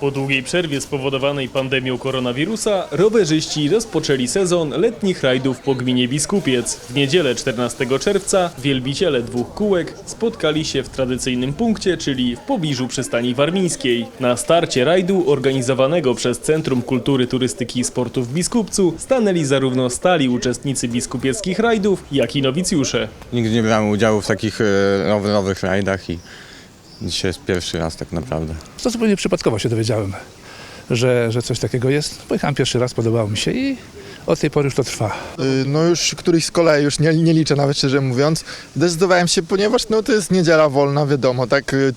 Po długiej przerwie spowodowanej pandemią koronawirusa, rowerzyści rozpoczęli sezon letnich rajdów po gminie Biskupiec. W niedzielę 14 czerwca wielbiciele dwóch kółek spotkali się w tradycyjnym punkcie, czyli w pobliżu przystani warmińskiej. Na starcie rajdu organizowanego przez Centrum Kultury, Turystyki i Sportu w Biskupcu stanęli zarówno stali uczestnicy biskupieckich rajdów, jak i nowicjusze. Nigdy nie brałem udziału w takich e, rowerowych rajdach i dzisiaj jest pierwszy raz tak naprawdę. To zupełnie przypadkowo się dowiedziałem, że, że coś takiego jest. Pojechałem pierwszy raz, podobało mi się i od tej pory już to trwa. Y, No już któryś z kolei, już nie, nie liczę nawet szczerze mówiąc. Zdecydowałem się, ponieważ no to jest niedziela wolna, wiadomo, tak y,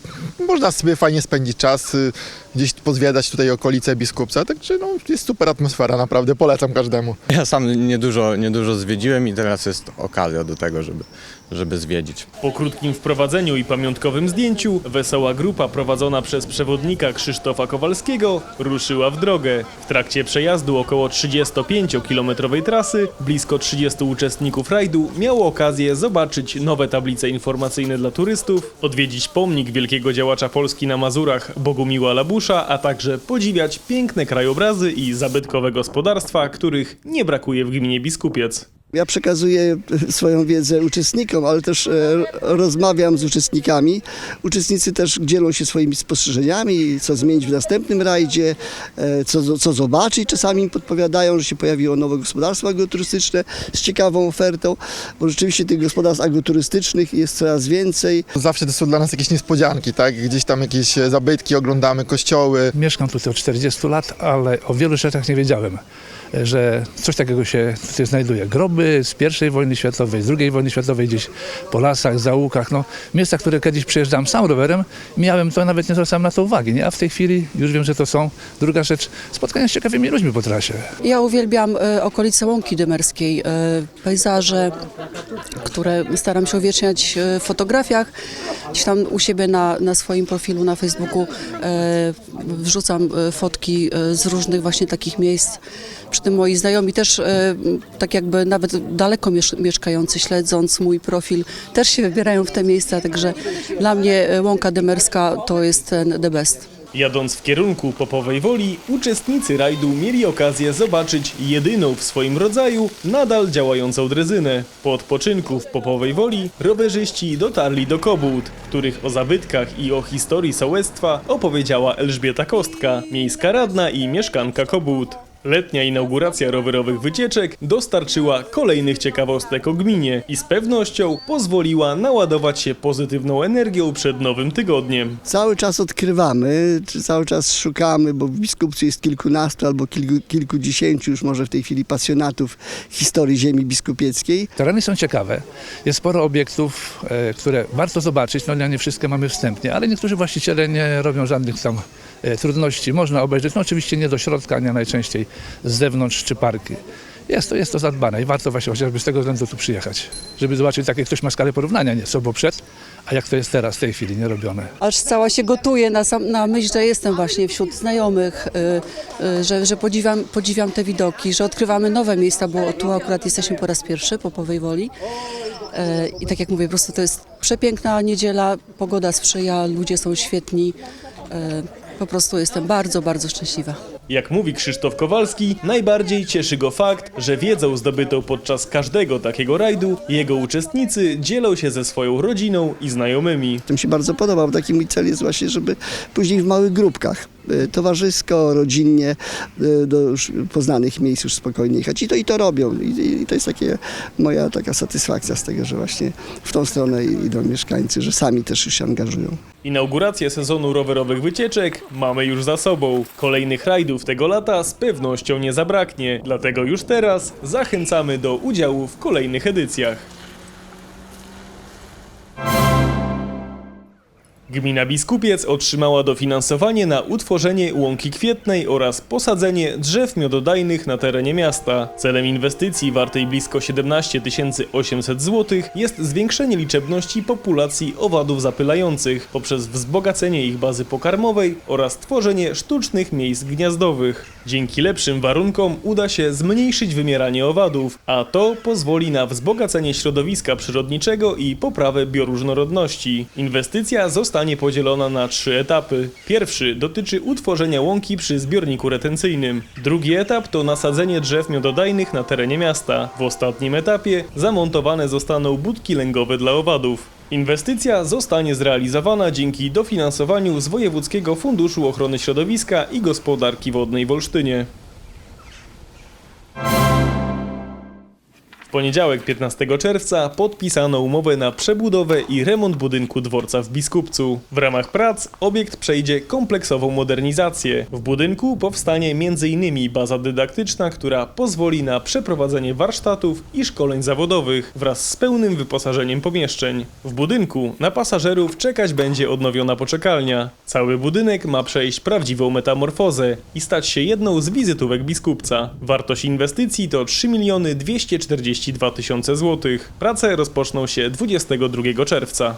można sobie fajnie spędzić czas, y, gdzieś pozwiedzać tutaj okolice Biskupca, także no jest super atmosfera, naprawdę polecam każdemu. Ja sam niedużo, niedużo zwiedziłem i teraz jest okazja do tego, żeby, żeby zwiedzić. Po krótkim wprowadzeniu i pamiątkowym zdjęciu, wesoła grupa prowadzona przez przewodnika Krzysztofa Kowalskiego ruszyła w drogę. W trakcie przejazdu około 35-kilometrowej trasy blisko 30 uczestników rajdu miało okazję zobaczyć nowe tablice informacyjne dla turystów, odwiedzić pomnik wielkiego działacza Polski na Mazurach Bogumiła Labusza, a także podziwiać piękne krajobrazy i zabytkowe gospodarstwa, których nie brakuje w gminie Biskupiec. Ja przekazuję swoją wiedzę uczestnikom, ale też e, rozmawiam z uczestnikami. Uczestnicy też dzielą się swoimi spostrzeżeniami, co zmienić w następnym rajdzie, e, co, co zobaczyć. Czasami im podpowiadają, że się pojawiło nowe gospodarstwo agroturystyczne z ciekawą ofertą, bo rzeczywiście tych gospodarstw agroturystycznych jest coraz więcej. Zawsze to są dla nas jakieś niespodzianki, tak? Gdzieś tam jakieś e, zabytki, oglądamy kościoły, Mieszkam tutaj od 40 lat, ale o wielu rzeczach nie wiedziałem, że coś takiego się tutaj znajduje. Groby z pierwszej wojny światowej, z drugiej wojny światowej gdzieś po lasach, zaułkach, no miejsca, które kiedyś przyjeżdżałem sam rowerem, miałem to, nawet nie zwracałem na to uwagi, nie? a w tej chwili już wiem, że to są. Druga rzecz, spotkania z ciekawymi ludźmi po trasie. Ja uwielbiam e, okolice Łąki Dymerskiej, e, pejzaże, które staram się uwieczniać e, w fotografiach. Gdzieś tam u siebie na, na swoim profilu na Facebooku wrzucam fotki z różnych właśnie takich miejsc. Przy tym moi znajomi też e, tak jakby nawet daleko miesz- mieszkający, śledząc mój profil, też się wybierają w te miejsca, także dla mnie e, Łąka Dymerska to jest ten the best. Jadąc w kierunku Popowej Woli, uczestnicy rajdu mieli okazję zobaczyć jedyną w swoim rodzaju nadal działającą drezynę. Po odpoczynku w Popowej Woli rowerzyści dotarli do Kobółd, których o zabytkach i o historii sołectwa opowiedziała Elżbieta Kostka, miejska radna i mieszkanka Kobółd. Letnia inauguracja rowerowych wycieczek dostarczyła kolejnych ciekawostek o gminie i z pewnością pozwoliła naładować się pozytywną energią przed nowym tygodniem. Cały czas odkrywamy, czy cały czas szukamy, bo w Biskupcu jest kilkunastu albo kilku, kilkudziesięciu już może w tej chwili pasjonatów historii ziemi biskupieckiej. Tereny są ciekawe, jest sporo obiektów, e, które warto zobaczyć, no nie wszystkie mamy wstępnie, ale niektórzy właściciele nie robią żadnych tam e, trudności. Można obejrzeć, no oczywiście nie do środka, nie najczęściej z zewnątrz czy parki. Jest to, jest to zadbane i warto właśnie chociażby z tego względu tu przyjechać, żeby zobaczyć, takie ktoś ma skalę porównania, nie co było przed, a jak to jest teraz, w tej chwili, nie robione. aż cała się gotuje na, sam, na myśl, że jestem właśnie wśród znajomych, y, y, że, że podziwiam, podziwiam te widoki, że odkrywamy nowe miejsca, bo tu akurat jesteśmy po raz pierwszy po Powej Woli. Y, I tak jak mówię, po prostu to jest przepiękna niedziela, pogoda sprzyja, ludzie są świetni. Y, Po prostu jestem bardzo, bardzo szczęśliwa. Jak mówi Krzysztof Kowalski, najbardziej cieszy go fakt, że wiedzą zdobytą podczas każdego takiego rajdu jego uczestnicy dzielą się ze swoją rodziną i znajomymi. To mi się bardzo podoba, bo taki mój cel jest właśnie, żeby później w małych grupkach, towarzysko, rodzinnie, y, do poznanych miejsc już spokojnie jechać. I to, i to robią. I, I to jest takie moja taka satysfakcja z tego, że właśnie w tą stronę idą mieszkańcy, że sami też się angażują. Inaugurację sezonu rowerowych wycieczek mamy już za sobą. Kolejnych rajdów tego lata z pewnością nie zabraknie, dlatego już teraz zachęcamy do udziału w kolejnych edycjach. Gmina Biskupiec otrzymała dofinansowanie na utworzenie łąki kwietnej oraz posadzenie drzew miododajnych na terenie miasta. Celem inwestycji wartej blisko 17 800 zł jest zwiększenie liczebności populacji owadów zapylających poprzez wzbogacenie ich bazy pokarmowej oraz tworzenie sztucznych miejsc gniazdowych. Dzięki lepszym warunkom uda się zmniejszyć wymieranie owadów, a to pozwoli na wzbogacenie środowiska przyrodniczego i poprawę bioróżnorodności. Inwestycja zostanie zostanie podzielona na trzy etapy. Pierwszy dotyczy utworzenia łąki przy zbiorniku retencyjnym. Drugi etap to nasadzenie drzew miododajnych na terenie miasta. W ostatnim etapie zamontowane zostaną budki lęgowe dla owadów. Inwestycja zostanie zrealizowana dzięki dofinansowaniu z Wojewódzkiego Funduszu Ochrony Środowiska i Gospodarki Wodnej w Olsztynie. Poniedziałek 15 czerwca podpisano umowę na przebudowę i remont budynku dworca w Biskupcu. W ramach prac obiekt przejdzie kompleksową modernizację. W budynku powstanie m.in. baza dydaktyczna, która pozwoli na przeprowadzenie warsztatów i szkoleń zawodowych wraz z pełnym wyposażeniem pomieszczeń. W budynku na pasażerów czekać będzie odnowiona poczekalnia. Cały budynek ma przejść prawdziwą metamorfozę i stać się jedną z wizytówek Biskupca. Wartość inwestycji to 3 miliony 242 tysiące złotych. Prace rozpoczną się 22 czerwca.